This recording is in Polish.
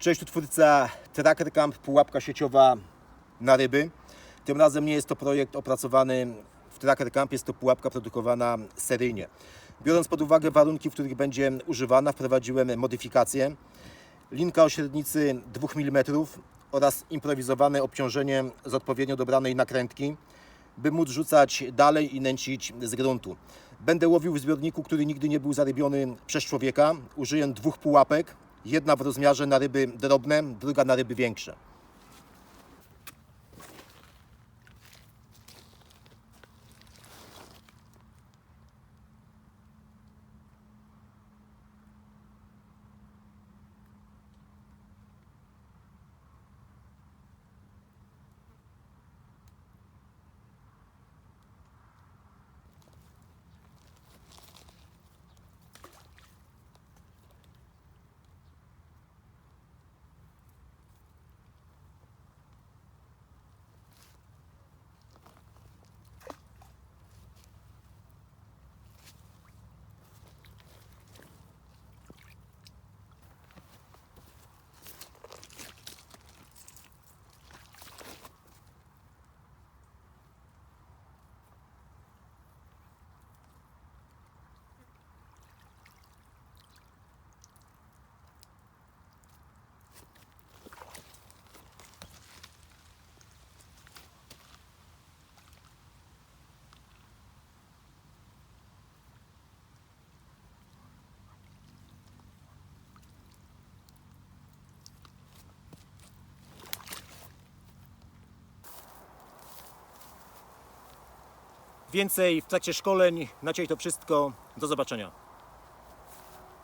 Cześć, tu twórca Tracker Camp, pułapka sieciowa na ryby. Tym razem nie jest to projekt opracowany w Tracker Camp, jest to pułapka produkowana seryjnie. Biorąc pod uwagę warunki, w których będzie używana, wprowadziłem modyfikację. Linka o średnicy 2 mm oraz improwizowane obciążenie z odpowiednio dobranej nakrętki, by móc rzucać dalej i nęcić z gruntu. Będę łowił w zbiorniku, który nigdy nie był zarybiony przez człowieka. Użyję dwóch pułapek, jedna w rozmiarze na ryby drobne, druga na ryby większe. Więcej w trakcie szkoleń. Na dzisiaj to wszystko. Do zobaczenia.